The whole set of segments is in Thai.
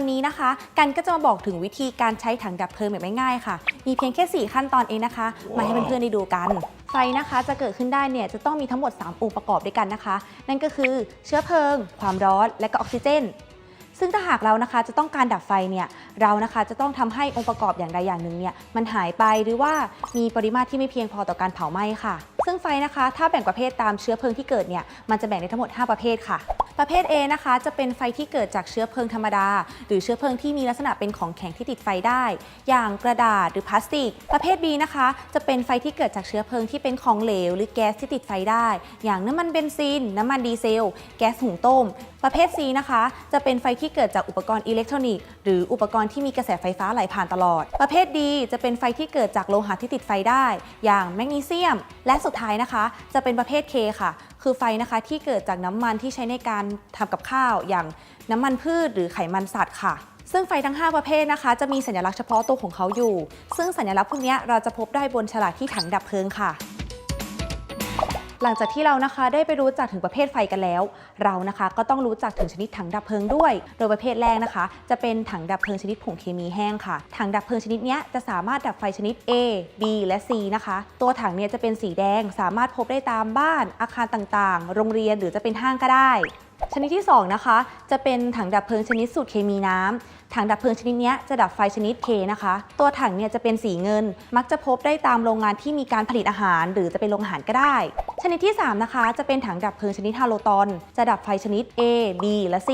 วันนี้นะคะ กันก็จะมาบอกถึงวิธีการใช้ถังดับเพลิงแบบง่ายๆค่ะ มีเพียงแค่ 4 ขั้นตอนเองนะคะ มาให้เพื่อนๆได้ดูกันไฟนะคะจะเกิดขึ้นได้เนี่ยจะต้องมีทั้งหมด 3 องค์ประกอบด้วยกันนะคะ นั่นก็คือเชื้อเพลิง ความร้อน และก็ออกซิเจน ซึ่งถ้าหากเรานะคะจะต้องการดับไฟเนี่ยเรานะคะจะต้องทำให้องค์ประกอบอย่างใดอย่างหนึ่งเนี่ยมันหายไปหรือว่ามีปริมาตรที่ไม่เพียงพอต่อการเผาไหม้ค่ะ ซึ่งไฟนะคะ ถ้าแบ่งประเภทตามเชื้อเพลิงที่เกิดเนี่ย มันจะแบ่งได้ทั้งหมด 5 ประเภทค่ะ ประเภท A นะคะ จะเป็นไฟที่เกิดจากเชื้อเพลิงธรรมดา หรือเชื้อเพลิงที่มีลักษณะเป็นของแข็งที่ติดไฟได้ อย่างกระดาษหรือพลาสติก ประเภท B นะคะ จะเป็นไฟที่เกิดจากเชื้อเพลิงที่เป็นของเหลว หรือแก๊สที่ติดไฟได้ อย่างน้ำมันเบนซิน น้ำมันดีเซล แก๊สหุงต้ม ประเภท C นะคะ จะเป็นไฟที่เกิดจากอุปกรณ์อิเล็กทรอนิกส์ หรืออุปกรณ์ที่มีกระแสไฟฟ้าไหลผ่านตลอด ประเภท D จะเป็นไฟที่เกิดจากโลหะที่ติดไฟได้ อย่างแมกนีเซียม และสุดท้ายนะคะ จะเป็นประเภท K ค่ะ คือไฟนะคะที่เกิดจากน้ำมันที่ใช้ในการทำกับข้าว อย่างน้ำมันพืชหรือไขมันสัตว์ค่ะ ซึ่งไฟทั้ง 5 ประเภทนะคะ จะมีสัญลักษณ์เฉพาะตัวของเขาอยู่ ซึ่งสัญลักษณ์พวกนี้เราจะพบได้บนฉลากที่ถังดับเพลิงค่ะ หลังจากที่เรานะคะได้ไปรู้จักถึงประเภทไฟกันแล้ว เรานะคะก็ต้องรู้จักถึงชนิดถังดับเพลิงด้วย โดยประเภทแรกนะคะ จะเป็นถังดับเพลิงชนิดผงเคมีแห้งค่ะ ถังดับเพลิงชนิดนี้จะสามารถดับไฟชนิด A B และ C นะคะ ตัวถังเนี่ยจะเป็นสีแดงสามารถพบได้ตามบ้าน อาคารต่างๆ โรงเรียนหรือจะเป็นห้างก็ได้ ชนิดที่ 2 นะคะ จะเป็นถังดับเพลิงชนิดสูตรเคมีน้ำถังดับเพลิงชนิดนี้จะดับไฟชนิด K นะคะ ตัวถังเนี่ยจะเป็นสีเงิน มักจะพบได้ตามโรงงานที่มีการผลิตอาหาร หรือจะเป็นโรงอาหารก็ได้ ชนิดที่ 3 นะคะ จะเป็นถังดับเพลิงชนิดฮาโลตอน จะดับไฟชนิด A B และ C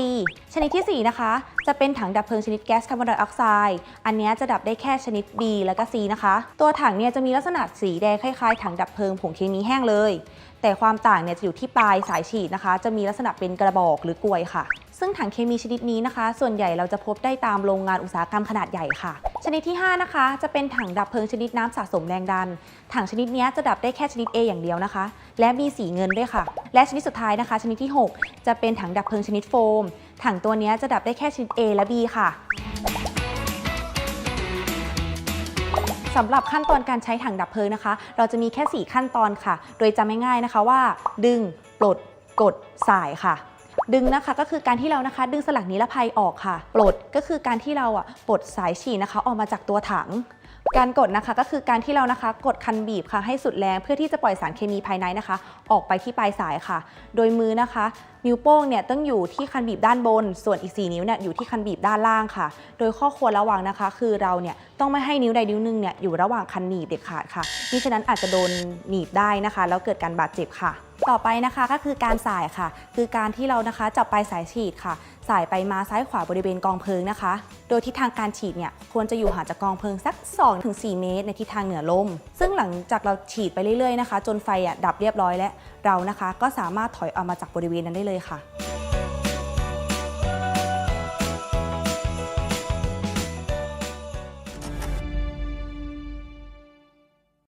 ชนิดทีสี่4 นะคะ จะเป็นถังดับเพลิงชนิดแก๊สคาร์บอนไดออกไซด์อันนี้จะดับได้แค่ชนิด B และก็ C นะคะ ตัวถังเนี่ยจะมีลักษณะสีแดงคล้ายๆ ถังดับเพลิงผงเคมีแห้งเลย แต่ความต่างเนี่ยจะอยู่ที่ปลายสายฉีดนะคะ จะมีลักษณะเป็นกระบอกหรือกลวยค่ะ ซึ่งถังเคมีชนิดนี้นะคะ ส่วนใหญ่เราจะพบได้ตามโรงงานอุตสาหกรรมขนาดใหญ่ค่ะ ชนิดที่ 5 นะคะ จะเป็นถังดับเพลิงชนิดน้ำสะสมแรงดัน ถังชนิดนี้จะดับได้แค่ชนิด A อย่างเดียวนะคะ และมีสีเงินด้วยค่ะ และชนิดสุดท้ายนะคะ ชนิดที่ 6 จะเป็นถังดับเพลิงชนิดโฟม ถังตัวนี้จะดับได้แค่ชนิด A และ B ค่ะสำหรับขั้นตอนการใช้ถังดับเพลิงนะคะ เราจะมีแค่ 4 ขั้นตอนค่ะ โดยจำง่ายๆนะคะว่า ดึง ปลด กด สายค่ะ ดึงนะคะก็คือการที่เรานะคะ ดึงสลักนิรภัยออกค่ะ ปลดก็คือการที่เราอะปลดสายฉีดนะคะ ออกมาจากตัวถัง การกดนะคะก็คือการที่เรานะคะกดคันบีบค่ะให้สุดแรงเพื่อที่จะปล่อยสารเคมีภายในนะคะ ออกไปที่ปลายสายค่ะ โดยมือนะคะ นิ้วโป้งเนี่ยต้องอยู่ที่คันบีบด้านบน ส่วนอีก 4 นิ้วเนี่ยอยู่ที่คันบีบด้านล่างค่ะ โดยข้อควรระวังนะคะ คือเราเนี่ยต้องไม่ให้นิ้วใดนิ้วหนึงเนี่ยอยู่ระหว่างคันหนีบเด็ดขาดค่ะมิฉะนั้นอาจจะโดนหนีบได้นะคะ แล้วเกิดการบาดเจ็บค่ะต่อไปนะคะก็คือการสายค่ะ คือการที่เรานะคะจับปลายสายฉีดค่ะ สายไปมาซ้ายขวาบริเวณกองเพลิงนะคะ โดยทิศทางการฉีดเนี่ยควรจะอยู่ห่างจากกองเพลิงสัก 2-4 เมตร ในทิศทางเหนือลม ซึ่งหลังจากเราฉีดไปเรื่อยๆนะคะ จนไฟอะดับเรียบร้อยแล้วเรานะคะก็สามารถถอยออกมาจากบริเวณนั้นได้เลยค่ะ